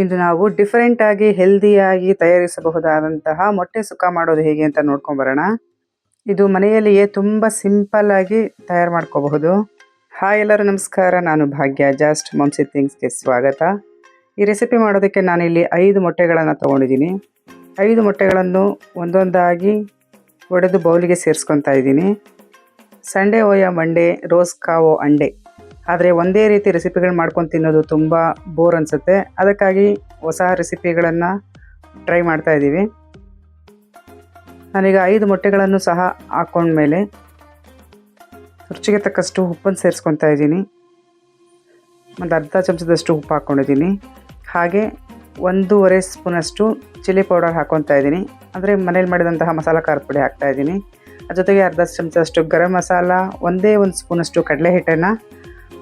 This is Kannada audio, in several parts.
ಇಂದು ನಾವು ಡಿಫರೆಂಟ್ ಆಗಿ ಹೆಲ್ದಿಯಾಗಿ ತಯಾರಿಸಬಹುದಾದಂತಹ ಮೊಟ್ಟೆ ಸುಕ್ಕ ಮಾಡೋದು ಹೇಗೆ ಅಂತ ನೋಡ್ಕೊಂಡ್ ಬರೋಣ. ಇದು ಮನೆಯಲ್ಲಿಯೇ ತುಂಬ ಸಿಂಪಲ್ ಆಗಿ ತಯಾರು ಮಾಡ್ಕೋಬಹುದು. ಹಾಯ್ ಎಲ್ಲರೂ ನಮಸ್ಕಾರ, ನಾನು ಭಾಗ್ಯ ಜಸ್ಟ್ ಮಂಸಿ ಥಿಂಗ್ಸ್ಗೆ ಸ್ವಾಗತ. ಈ ರೆಸಿಪಿ ಮಾಡೋದಕ್ಕೆ ಇಲ್ಲಿ ಐದು ಮೊಟ್ಟೆಗಳನ್ನು ತೊಗೊಂಡಿದ್ದೀನಿ. ಐದು ಮೊಟ್ಟೆಗಳನ್ನು ಒಂದೊಂದಾಗಿ ಒಡೆದು ಬೌಲಿಗೆ ಸೇರಿಸ್ಕೊತಾ ಇದ್ದೀನಿ. ಸಂಡೆ ಓಯ ಮಂಡೆ, ರೋಸ್ ಕಾವೋ ಅಂಡೆ. ಆದರೆ ಒಂದೇ ರೀತಿ ರೆಸಿಪಿಗಳು ಮಾಡ್ಕೊಂಡು ತಿನ್ನೋದು ತುಂಬ ಬೋರ್ ಅನಿಸುತ್ತೆ. ಅದಕ್ಕಾಗಿ ಹೊಸ ರೆಸಿಪಿಗಳನ್ನು ಟ್ರೈ ಮಾಡ್ತಾ ಇದ್ದೀವಿ ನಾನೀಗ ಐದು ಮೊಟ್ಟೆಗಳನ್ನು ಸಹ ಹಾಕ್ಕೊಂಡ್ಮೇಲೆ ರುಚಿಗೆ ತಕ್ಕಷ್ಟು ಉಪ್ಪನ್ನು ಸೇರಿಸ್ಕೊತಾ ಇದ್ದೀನಿ. ಒಂದು ಅರ್ಧ ಚಮಚದಷ್ಟು ಉಪ್ಪು ಹಾಕ್ಕೊಂಡಿದ್ದೀನಿ ಹಾಗೆ ಒಂದೂವರೆ ಸ್ಪೂನಷ್ಟು ಚಿಲ್ಲಿ ಪೌಡರ್ ಹಾಕ್ಕೊತಾ ಇದ್ದೀನಿ. ಅಂದರೆ ಮನೇಲಿ ಮಾಡಿದಂತಹ ಮಸಾಲ ಖಾರದ ಪುಡಿ ಹಾಕ್ತಾ ಇದ್ದೀನಿ. ಅದ್ರ ಜೊತೆಗೆ ಅರ್ಧ ಚಮಚದಷ್ಟು ಗರಂ ಮಸಾಲ, ಒಂದೇ ಒಂದು ಸ್ಪೂನಷ್ಟು ಕಡಲೆ ಹಿಟ್ಟನ್ನು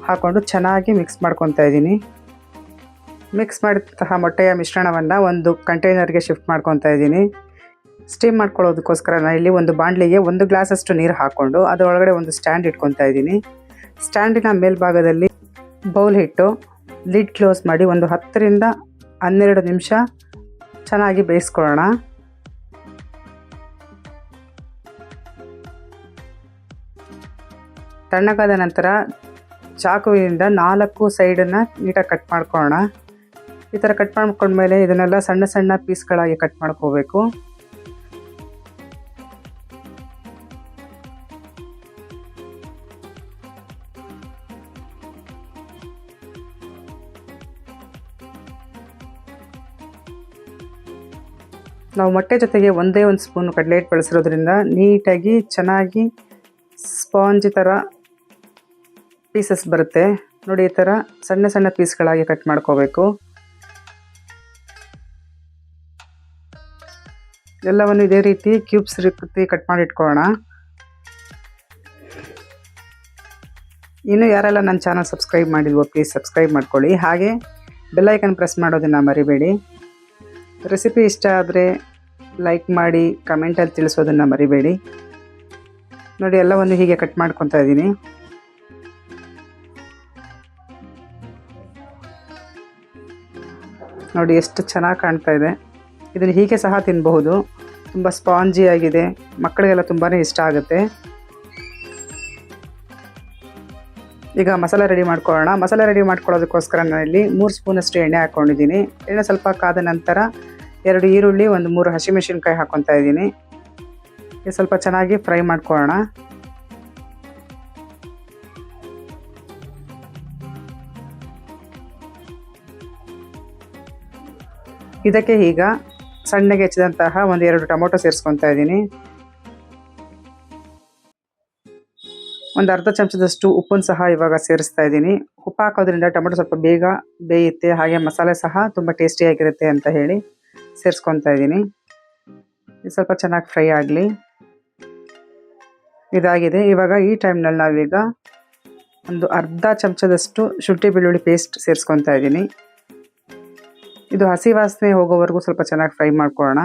ಹಾಕ್ಕೊಂಡು ಚೆನ್ನಾಗಿ ಮಿಕ್ಸ್ ಮಾಡ್ಕೊತಾ ಇದ್ದೀನಿ. ಮಿಕ್ಸ್ ಮಾಡಿದಂತಹ ಮೊಟ್ಟೆಯ ಮಿಶ್ರಣವನ್ನು ಒಂದು ಕಂಟೈನರ್ಗೆ ಶಿಫ್ಟ್ ಮಾಡ್ಕೊತಾ ಇದ್ದೀನಿ. ಸ್ಟೀಮ್ ಮಾಡ್ಕೊಳ್ಳೋದಕ್ಕೋಸ್ಕರ ನಾನು ಇಲ್ಲಿ ಒಂದು ಬಾಣಲಿಗೆ ಒಂದು ಗ್ಲಾಸಷ್ಟು ನೀರು ಹಾಕ್ಕೊಂಡು ಅದರೊಳಗಡೆ ಒಂದು ಸ್ಟ್ಯಾಂಡ್ ಇಟ್ಕೊತಾ ಇದ್ದೀನಿ. ಸ್ಟ್ಯಾಂಡಿನ ಮೇಲ್ಭಾಗದಲ್ಲಿ ಬೌಲ್ ಹಿಟ್ಟು ಲಿಡ್ ಕ್ಲೋಸ್ ಮಾಡಿ ಒಂದು ಹತ್ತರಿಂದ ಹನ್ನೆರಡು ನಿಮಿಷ ಚೆನ್ನಾಗಿ ಬೇಯಿಸ್ಕೊಳ್ಳೋಣ. ತಣ್ಣಗಾದ ನಂತರ ಚಾಕುವಿನಿಂದ ನಾಲ್ಕು ಸೈಡನ್ನು ನೀಟಾಗಿ ಕಟ್ ಮಾಡ್ಕೊಳ್ಳೋಣ. ಈ ಥರ ಕಟ್ ಮಾಡ್ಕೊಂಡ್ಮೇಲೆ ಇದನ್ನೆಲ್ಲ ಸಣ್ಣ ಸಣ್ಣ ಪೀಸ್ಗಳಾಗಿ ಕಟ್ ಮಾಡ್ಕೋಬೇಕು. ನಾವು ಮೊಟ್ಟೆ ಜೊತೆಗೆ ಒಂದೇ ಒಂದು ಸ್ಪೂನ್ ಕಡಲೆ ಹಿಟ್ಟು ಬಳಸಿರೋದ್ರಿಂದ ನೀಟಾಗಿ ಚೆನ್ನಾಗಿ ಸ್ಪಾಂಜ್ ಥರ ಪೀಸಸ್ ಬರುತ್ತೆ. ನೋಡಿ ಈ ಥರ ಸಣ್ಣ ಸಣ್ಣ ಪೀಸ್ಗಳಾಗಿ ಕಟ್ ಮಾಡ್ಕೋಬೇಕು. ಎಲ್ಲವನ್ನು ಇದೇ ರೀತಿ ಕ್ಯೂಬ್ಸ್ ರೀತಿ ಕಟ್ ಮಾಡಿ ಇನ್ನು ಯಾರೆಲ್ಲ ನನ್ನ ಚಾನಲ್ ಸಬ್ಸ್ಕ್ರೈಬ್ ಮಾಡಿದ್ವೋ ಪ್ಲೀಸ್ ಸಬ್ಸ್ಕ್ರೈಬ್ ಮಾಡ್ಕೊಳ್ಳಿ. ಹಾಗೆ ಬೆಲ್ಲೈಕನ್ ಪ್ರೆಸ್ ಮಾಡೋದನ್ನು ಮರಿಬೇಡಿ. ರೆಸಿಪಿ ಇಷ್ಟ ಆದರೆ ಲೈಕ್ ಮಾಡಿ ಕಮೆಂಟಲ್ಲಿ ತಿಳಿಸೋದನ್ನು ಮರಿಬೇಡಿ. ನೋಡಿ ಎಲ್ಲವನ್ನು ಹೀಗೆ ಕಟ್ ಮಾಡ್ಕೊತಾ ಇದ್ದೀನಿ. ನೋಡಿ ಎಷ್ಟು ಚೆನ್ನಾಗಿ ಕಾಣ್ತಾ ಇದೆ. ಇದನ್ನು ಹೀಗೆ ಸಹ ತಿನ್ನಬಹುದು ತುಂಬ ಸ್ಪಾಂಜಿ ಆಗಿದೆ. ಮಕ್ಕಳಿಗೆಲ್ಲ ತುಂಬಾ ಇಷ್ಟ ಆಗುತ್ತೆ. ಈಗ ಮಸಾಲೆ ರೆಡಿ ಮಾಡ್ಕೊಳ್ಳೋಣ. ಮಸಾಲೆ ರೆಡಿ ಮಾಡ್ಕೊಳ್ಳೋದಕ್ಕೋಸ್ಕರ ನಾನಿಲ್ಲಿ ಮೂರು ಸ್ಪೂನಷ್ಟು ಎಣ್ಣೆ ಹಾಕ್ಕೊಂಡಿದ್ದೀನಿ ಎಣ್ಣೆ ಸ್ವಲ್ಪ ಕಾದ ನಂತರ ಎರಡು ಈರುಳ್ಳಿ, ಒಂದು ಮೂರು ಹಸಿಮೆಣಸಿನ್ಕಾಯಿ ಹಾಕ್ಕೊತಾ ಇದ್ದೀನಿ. ಇದು ಸ್ವಲ್ಪ ಚೆನ್ನಾಗಿ ಫ್ರೈ ಮಾಡ್ಕೊಳ್ಳೋಣ. ಇದಕ್ಕೆ ಈಗ ಸಣ್ಣಗೆ ಹೆಚ್ಚಿದಂತಹ ಒಂದು ಎರಡು ಟೊಮೊಟೊ ಸೇರಿಸ್ಕೊತಾ ಇದ್ದೀನಿ. ಒಂದು ಅರ್ಧ ಚಮಚದಷ್ಟು ಉಪ್ಪನ್ನು ಸಹ ಇವಾಗ ಸೇರಿಸ್ತಾ ಇದ್ದೀನಿ. ಉಪ್ಪು ಹಾಕೋದ್ರಿಂದ ಟೊಮೊಟೊ ಸ್ವಲ್ಪ ಬೇಗ ಬೇಯುತ್ತೆ, ಹಾಗೆ ಮಸಾಲೆ ಸಹ ತುಂಬ ಟೇಸ್ಟಿಯಾಗಿರುತ್ತೆ ಅಂತ ಹೇಳಿ ಸೇರಿಸ್ಕೊತಾ ಇದ್ದೀನಿ. ಇದು ಸ್ವಲ್ಪ ಚೆನ್ನಾಗಿ ಫ್ರೈ ಆಗಲಿ. ಇದಾಗಿದೆ. ಇವಾಗ ಈ ಟೈಮ್ನಲ್ಲಿ ನಾವೀಗ ಒಂದು ಅರ್ಧ ಚಮಚದಷ್ಟು ಶುಂಠಿ ಬೆಳ್ಳುಳ್ಳಿ ಪೇಸ್ಟ್ ಸೇರಿಸ್ಕೊತಾ ಇದ್ದೀನಿ. ಇದು ಹಸಿ ವಾಸನೆ ಹೋಗೋವರೆಗೂ ಸ್ವಲ್ಪ ಚೆನ್ನಾಗಿ ಫ್ರೈ ಮಾಡ್ಕೊಳ್ಳೋಣ.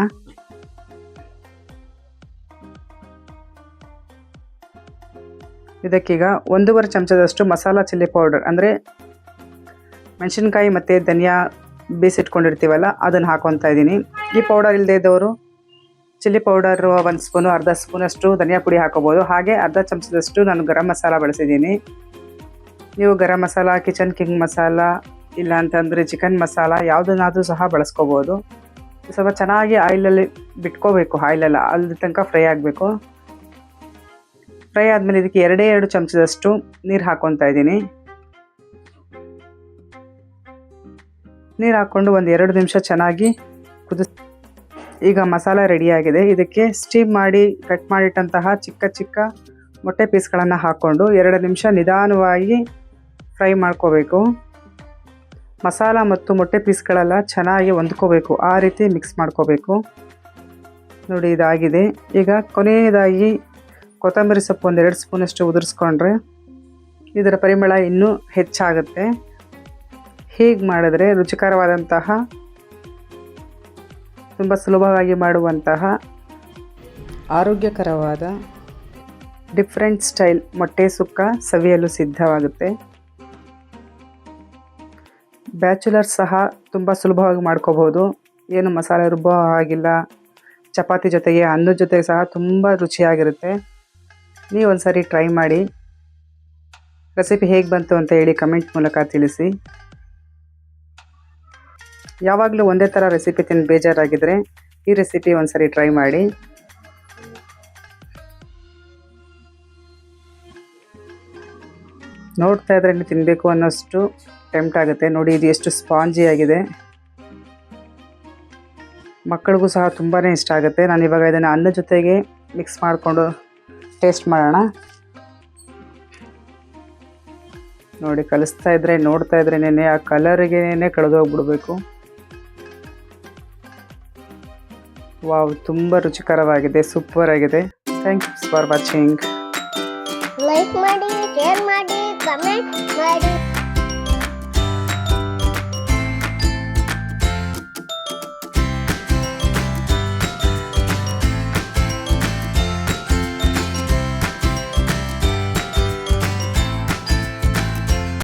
ಇದಕ್ಕೀಗ ಒಂದೂವರೆ ಚಮಚದಷ್ಟು ಮಸಾಲ ಚಿಲ್ಲಿ ಪೌಡರ್, ಅಂದರೆ ಮೆಣಸಿನ್ಕಾಯಿ ಮತ್ತು ಧನಿಯಾ ಬೇಯಿಸಿಟ್ಕೊಂಡಿರ್ತೀವಲ್ಲ ಅದನ್ನು ಹಾಕೊತಾ ಇದ್ದೀನಿ. ಈ ಪೌಡರ್ ಇಲ್ಲದೆ ಇದ್ದವರು ಚಿಲ್ಲಿ ಪೌಡರ್ ಒಂದು ಸ್ಪೂನು, ಅರ್ಧ ಸ್ಪೂನಷ್ಟು ಧನಿಯಾ ಪುಡಿ ಹಾಕೋಬೋದು. ಹಾಗೆ ಅರ್ಧ ಚಮಚದಷ್ಟು ನಾನು ಗರಂ ಮಸಾಲ ಬಳಸಿದ್ದೀನಿ. ನೀವು ಗರಂ ಮಸಾಲ, ಕಿಚನ್ ಕಿಂಗ್ ಮಸಾಲ ಇಲ್ಲ ಅಂತಂದರೆ ಚಿಕನ್ ಮಸಾಲ ಯಾವುದನ್ನಾದರೂ ಸಹ ಬಳಸ್ಕೋಬೋದು. ಸ್ವಲ್ಪ ಚೆನ್ನಾಗಿ ಆಯಿಲಲ್ಲಿ ಬಿಟ್ಕೋಬೇಕು, ಆಯಿಲೆಲ್ಲ, ಅಲ್ಲಿ ತನಕ ಫ್ರೈ ಆಗಬೇಕು. ಫ್ರೈ ಆದಮೇಲೆ ಇದಕ್ಕೆ ಎರಡೇ ಎರಡು ಚಮಚದಷ್ಟು ನೀರು ಹಾಕ್ಕೊತಾ ಇದ್ದೀನಿ. ನೀರು ಹಾಕ್ಕೊಂಡು ಒಂದು ಎರಡು ನಿಮಿಷ ಚೆನ್ನಾಗಿ ಕುದಿಸ್, ಈಗ ಮಸಾಲ ರೆಡಿಯಾಗಿದೆ ಇದಕ್ಕೆ ಸ್ಟೀಮ್ ಮಾಡಿ ಕಟ್ ಮಾಡಿಟ್ಟಂತಹ ಚಿಕ್ಕ ಚಿಕ್ಕ ಮೊಟ್ಟೆ ಪೀಸ್ಗಳನ್ನು ಹಾಕ್ಕೊಂಡು ಎರಡು ನಿಮಿಷ ನಿಧಾನವಾಗಿ ಫ್ರೈ ಮಾಡ್ಕೋಬೇಕು. ಮಸಾಲ ಮತ್ತು ಮೊಟ್ಟೆ ಪೀಸ್ಗಳೆಲ್ಲ ಚೆನ್ನಾಗಿ ಹೊಂದ್ಕೋಬೇಕು. ಆ ರೀತಿ ಮಿಕ್ಸ್ ಮಾಡ್ಕೋಬೇಕು. ನೋಡಿ, ಇದಾಗಿದೆ. ಈಗ ಕೊನೆಯದಾಗಿ ಕೊತ್ತಂಬರಿ ಸೊಪ್ಪು ಒಂದು ಎರಡು ಸ್ಪೂನಷ್ಟು ಉದುರಿಸ್ಕೊಂಡ್ರೆ ಇದರ ಪರಿಮಳ ಇನ್ನೂ ಹೆಚ್ಚಾಗುತ್ತೆ. ಹೀಗೆ ಮಾಡಿದ್ರೆ ರುಚಿಕರವಾದಂತಹ, ತುಂಬ ಸುಲಭವಾಗಿ ಮಾಡುವಂತಹ ಆರೋಗ್ಯಕರವಾದ ಡಿಫ್ರೆಂಟ್ ಸ್ಟೈಲ್ ಮೊಟ್ಟೆ ಸುಕ್ಕ ಸವಿಯಲು ಸಿದ್ಧವಾಗುತ್ತೆ. ಬ್ಯಾಚುಲರ್ಸ್ ಸಹ ತುಂಬ ಸುಲಭವಾಗಿ ಮಾಡ್ಕೋಬೋದು ಏನು ಮಸಾಲೆ ರುಬ್ಬೋ ಆಗಿಲ್ಲ ಚಪಾತಿ ಜೊತೆಗೆ ಅನ್ನದ ಜೊತೆಗೆ ಸಹ ತುಂಬ ರುಚಿಯಾಗಿರುತ್ತೆ. ನೀವು ಒಂದ್ಸರಿ ಟ್ರೈ ಮಾಡಿ. ರೆಸಿಪಿ ಹೇಗೆ ಬಂತು ಅಂತ ಹೇಳಿ ಕಮೆಂಟ್ ಮೂಲಕ ತಿಳಿಸಿ. ಯಾವಾಗಲೂ ಒಂದೇ ಥರ ರೆಸಿಪಿ ತಿಂದು ಬೇಜಾರಾಗಿದ್ದರೆ ಈ ರೆಸಿಪಿ ಒಂದ್ಸರಿ ಟ್ರೈ ಮಾಡಿ. ನೋಡ್ತಾ ಇದ್ರೆ ತಿನ್ನಬೇಕು ಅನ್ನೋಷ್ಟು ಟೆಂಪ್ಟ್ ಆಗುತ್ತೆ. ನೋಡಿ, ಇದು ಎಷ್ಟು ಸ್ಪಾಂಜಿ ಆಗಿದೆ. ಮಕ್ಕಳಿಗೂ ಸಹ ತುಂಬಾ ಇಷ್ಟ ಆಗುತ್ತೆ. ನಾನು ಇವಾಗ ಇದನ್ನು ಅನ್ನ ಜೊತೆಗೆ ಮಿಕ್ಸ್ ಮಾಡಿಕೊಂಡು ಟೇಸ್ಟ್ ಮಾಡೋಣ. ನೋಡಿ, ಕಲಿಸ್ತಾ ಇದ್ರೆ, ನೋಡ್ತಾ ಇದ್ರೆ ನೆನೆ, ಆ ಕಲರಿಗೇನೆ ಕಳೆದೋಗ್ಬಿಡ್ಬೇಕು ವಾವ್ ತುಂಬ ರುಚಿಕರವಾಗಿದೆ ಸೂಪರ್ ಆಗಿದೆ. Thank you for watching like ಮಾಡಿ ಶೇರ್ ಮಾಡಿ ಕಮೆಂಟ್ ಮಾಡಿ.